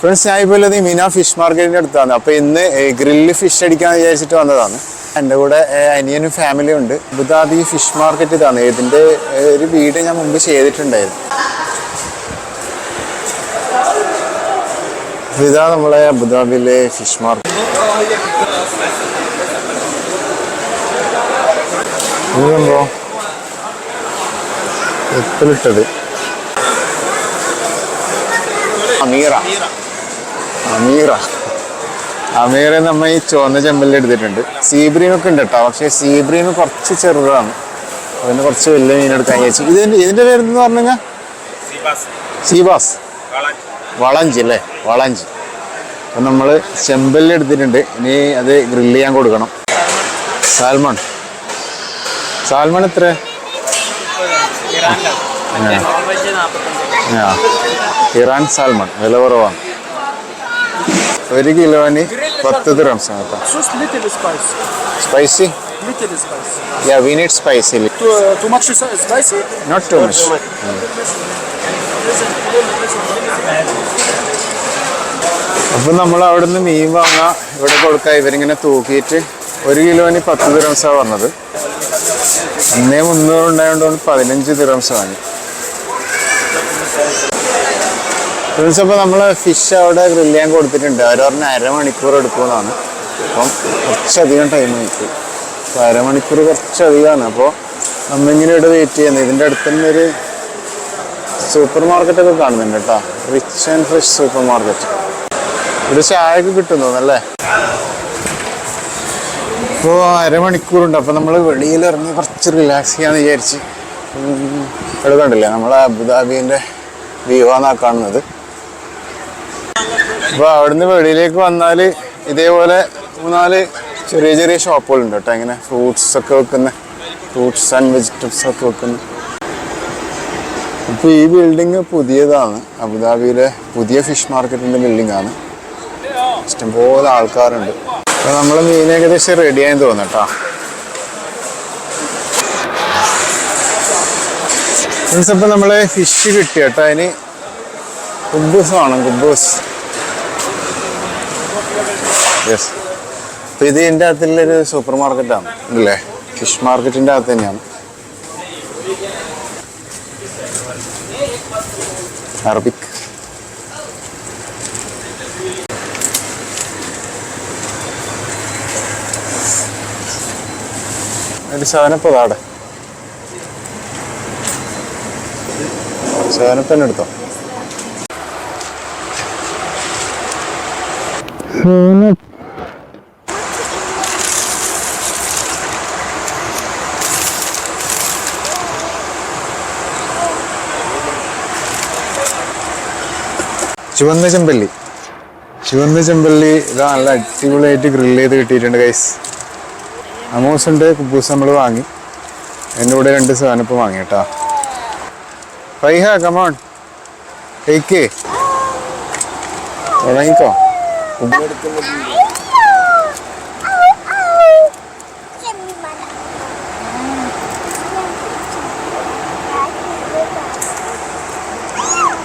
Friends ഞാൻ ഇപ്പോൾ ഉള്ളത് മീന ഫിഷ് മാർക്കറ്റിന്റെ അടുത്താണ്. അപ്പോൾ ഇന്ന് ഗ്രില്ല് ഫിഷ് അടിക്കാൻ വിചാരിച്ചിട്ട് വന്നതാണ്. എന്റെ കൂടെ അനിയനും ഫാമിലിയും ഉണ്ട്. അബുദാബി ഫിഷ് മാർക്കറ്റ് ഇതാണ്. ഇതിന്റെ ഒരു വീട് ഞാൻ മുമ്പ് ചെയ്തിട്ടുണ്ടായിരുന്നു. ഇതാ നമ്മളെ അബുദാബിയിലെ ഫിഷ് മാർക്കറ്റ്. ഇത് സംഭവം എപ്പിലിട്ടത് അമീറ. അമീറ. അമീറ നമ്മ ഈ ചുവന്ന ചെമ്പലിൽ എടുത്തിട്ടുണ്ട്. സീബ്രീം ഒക്കെ ഉണ്ട് കേട്ടോ. പക്ഷെ സീബ്രീം കുറച്ച് ചെറുതാണ്. അതിന് കുറച്ച് വലിയ മീൻ എടുക്കാൻ വിചാരിച്ചു. ഇത് ഇതിന്റെ പേരെന്ന് പറഞ്ഞു കഴിഞ്ഞാൽ സീബാസ്. വളഞ്ച്. അല്ലേ? വളഞ്ച്. അപ്പം നമ്മൾ ചെമ്പലിൽ എടുത്തിട്ടുണ്ട്. ഇനി അത് ഗ്രില്ല് ചെയ്യാൻ കൊടുക്കണം. സാൽമൺ. സാൽമൺ എത്ര? Iran salmon. വില കുറവാണ്. ഒരു കിലോന് പത്ത് കേട്ടോ Just little spice. Spicy Little spice. Yeah we need spicy Too, uh, too much is- spicy? Not too much അപ്പം നമ്മൾ അവിടെ നിന്ന് മീൻ വാങ്ങാൻ ഇവിടെ കൊടുക്ക ഇവരിങ്ങനെ തൂക്കിയിട്ട് ഒരു കിലോന് പത്ത് ദിറംസാണ് പറഞ്ഞത്. അന്നേ മുന്നൂറ് ഉണ്ടായതുകൊണ്ട് പതിനഞ്ച് ദിറംസ് വാങ്ങി. അപ്പോൾ നമ്മൾ ഫിഷ് അവിടെ ഗ്രില്ല് ചെയ്യാൻ കൊടുത്തിട്ടുണ്ട്. പറഞ്ഞ അരമണിക്കൂർ എടുക്കുമെന്നാണ്. അപ്പം കുറച്ചധികം ടൈം ആയിട്ട് അപ്പോൾ അരമണിക്കൂർ കുറച്ചധികമാണ്. അപ്പോൾ നമ്മിങ്ങനെ ഇവിടെ വെയിറ്റ് ചെയ്യുന്നത് ഇതിന്റെ അടുത്ത് തന്നെ ഒരു സൂപ്പർ മാർക്കറ്റ് ഒക്കെ കാണുന്നുണ്ട് കേട്ടോ. Rich and fresh super market ഒരു ചായ ഒക്കെ അല്ലേ? ഇപ്പോൾ അരമണിക്കൂറുണ്ട്. അപ്പോൾ നമ്മൾ വെളിയിൽ ഇറങ്ങി കുറച്ച് റിലാക്സ് ചെയ്യാന്ന് വിചാരിച്ച്. ഇവിടെ കണ്ടില്ലേ? അബുദാബീന്റെ വ്യൂ ആണ് കാണുന്നത്. അപ്പോൾ അവിടുന്ന് വെളിയിലേക്ക് വന്നാൽ ഇതേപോലെ മൂന്നാൽ ചെറിയ ചെറിയ ഷോപ്പുകളുണ്ട് കേട്ടോ. ഇങ്ങനെ ഫ്രൂട്ട്സ് ഒക്കെ വെക്കുന്ന ഫ്രൂട്ട്സ് ആൻഡ് വെജിറ്റബിൾസ് ഒക്കെ വെക്കുന്ന. ഇപ്പോൾ ഈ ബിൽഡിങ് പുതിയതാണ്. അബുദാബിയിലെ പുതിയ ഫിഷ് മാർക്കറ്റിന്റെ ബിൽഡിംഗ് ആണ്. ഇഷ്ടംപോലെ ആൾക്കാരുണ്ട്. അപ്പോൾ നമ്മൾ മീൻ ഏകദേശം റെഡി ആയെന്ന് തോന്നുന്നു കേട്ടോ. മീൻസ് നമ്മൾ ഫിഷ് കിട്ടിയ കേട്ടോ. അതിന് കുബൂസ് വേണം കുബൂസ്. യെസ് അപ്പോൾ ഇത് എന്റെ അകത്തുള്ളൊരു സൂപ്പർ മാർക്കറ്റാണ്. അല്ലേ ഫിഷ് മാർക്കറ്റിന്റെ അകത്ത് തന്നെയാണ്. അറബിക്. ഒരു സെവനപ്പ് താടെ സെവനപ്പ് തന്നെ എടുത്തോ. ചുവന്ന ചെമ്പല്ലി. ചുവന്ന ചെമ്പല്ലി ഇതാ നല്ല അടിപൊളിയായിട്ട് ഗ്രില്ല് ചെയ്ത് കിട്ടിയിട്ടുണ്ട് ഗൈസ് അമോസിന്റെ കുബൂസ് നമ്മൾ വാങ്ങി. എന്റെ കൂടെ രണ്ട് സാധനപ്പ് വാങ്ങി കേട്ടോ. ഫൈഹ കമോൺ ടേക്ക് തുടങ്ങിക്കോ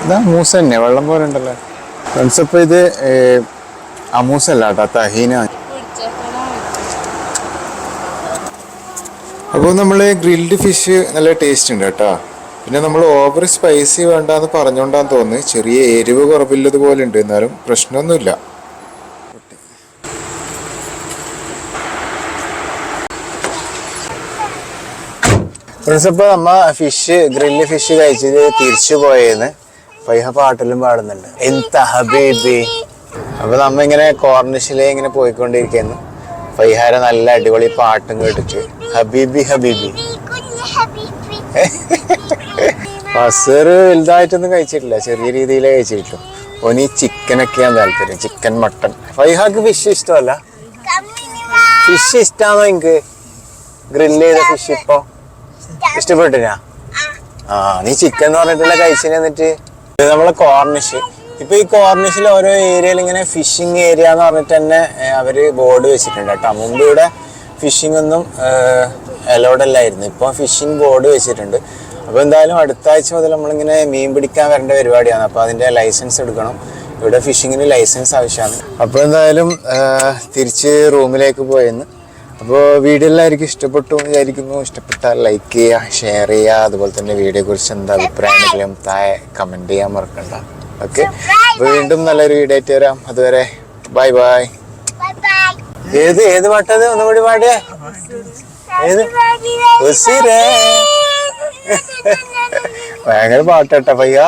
ഇതാ മൂസ തന്നെ വെള്ളം പോലെ ഉണ്ടല്ലോ? ഫ്രണ്ട്സ് ഇപ്പൊ ഇത് അമൂസ അല്ല തഹീന. അപ്പോൾ നമ്മൾ ഗ്രിൽഡ് ഫിഷ് നല്ല ടേസ്റ്റ് ഉണ്ട് കേട്ടോ. പിന്നെ നമ്മൾ ഓവർ സ്പൈസി വേണ്ടാന്ന് പറഞ്ഞോണ്ടാന്ന് തോന്നുന്നു. ചെറിയ എരിവ് കുറവില്ലതുപോലെ ഉണ്ട് എന്നാലും പ്രശ്നമൊന്നുമില്ല. ഫ്രണ്ട്സ് ഇപ്പോൾ നമ്മ ഫിഷ് ഗ്രില്ല് ഫിഷ് കഴിച്ചത് തിരിച്ചു പോയെന്ന്. ഫൈഹ പാട്ടിലും പാടുന്നുണ്ട്. അപ്പൊ നമ്മ ഇങ്ങനെ കോർണിഷിലെ ഇങ്ങനെ പോയിക്കൊണ്ടിരിക്കുന്നു. ഫൈഹാര നല്ല അടിപൊളി പാട്ടും കേട്ടിട്ട്. ഹബീബി ഹബീബി. ഫസർ വലുതായിട്ടൊന്നും കഴിച്ചിട്ടില്ല. ചെറിയ രീതിയിലേ കഴിച്ചിട്ടുള്ളൂ. ഓന് ഈ ചിക്കനൊക്കെയാണ് താല്പര്യം. ചിക്കൻ മട്ടൺ ഫൈഹാക്ക് ഫിഷ് ഇഷ്ടമല്ല? ഫിഷ് ഇഷ്ടമാണോ എനിക്ക് ഗ്രില്ല് ചെയ്ത ഫിഷ് ഇപ്പോ? ഇഷ്ടപ്പെട്ടിനാ? ആ നീ ചിക്കൻ എന്ന് പറഞ്ഞിട്ടുള്ള കഴിച്ചിന് എന്നിട്ട്? ഇത് നമ്മളെ കോർണിഷ് ഇപ്പൊ ഈ കോർണിഷിൽ ഓരോ ഏരിയയിൽ ഇങ്ങനെ ഫിഷിംഗ് ഏരിയ എന്ന് പറഞ്ഞിട്ട് തന്നെ അവർ ബോർഡ് വെച്ചിട്ടുണ്ട് കേട്ടോ. മുമ്പ് ഇവിടെ ഫിഷിംഗ് ഒന്നും അലോഡ് അല്ലായിരുന്നു. ഇപ്പൊ ഫിഷിംഗ് ബോർഡ് വെച്ചിട്ടുണ്ട്. അപ്പൊ എന്തായാലും അടുത്ത ആഴ്ച മുതൽ നമ്മളിങ്ങനെ മീൻ പിടിക്കാൻ വരേണ്ട പരിപാടിയാണ്. അപ്പൊ അതിന്റെ ലൈസൻസ് എടുക്കണം. ഇവിടെ ഫിഷിങ്ങിന് ലൈസൻസ് ആവശ്യമാണ്. അപ്പോൾ എന്തായാലും തിരിച്ച് റൂമിലേക്ക് പോയെന്ന്. അപ്പോൾ വീഡിയോ എല്ലാവർക്കും ഇഷ്ടപ്പെട്ടു എന്ന് വിചാരിക്കുന്നു. ഇഷ്ടപ്പെട്ടാൽ ലൈക്ക് ചെയ്യുക ഷെയർ ചെയ്യുക. അതുപോലെ തന്നെ വീഡിയോയെ കുറിച്ച് എന്താ അഭിപ്രായമെങ്കിലും താഴെ കമന്റ് ചെയ്യാൻ മറക്കണ്ട. ഓക്കെ അപ്പോൾ വീണ്ടും നല്ലൊരു വീഡിയോ ആയിട്ട് വരാം. അതുവരെ ബൈ ബൈ ഏത് ഏത് പാട്ടത് ഒന്നുകൂടി പാടിയേ. ഏത്? ഭയങ്കര പാട്ടാ പയ്യ.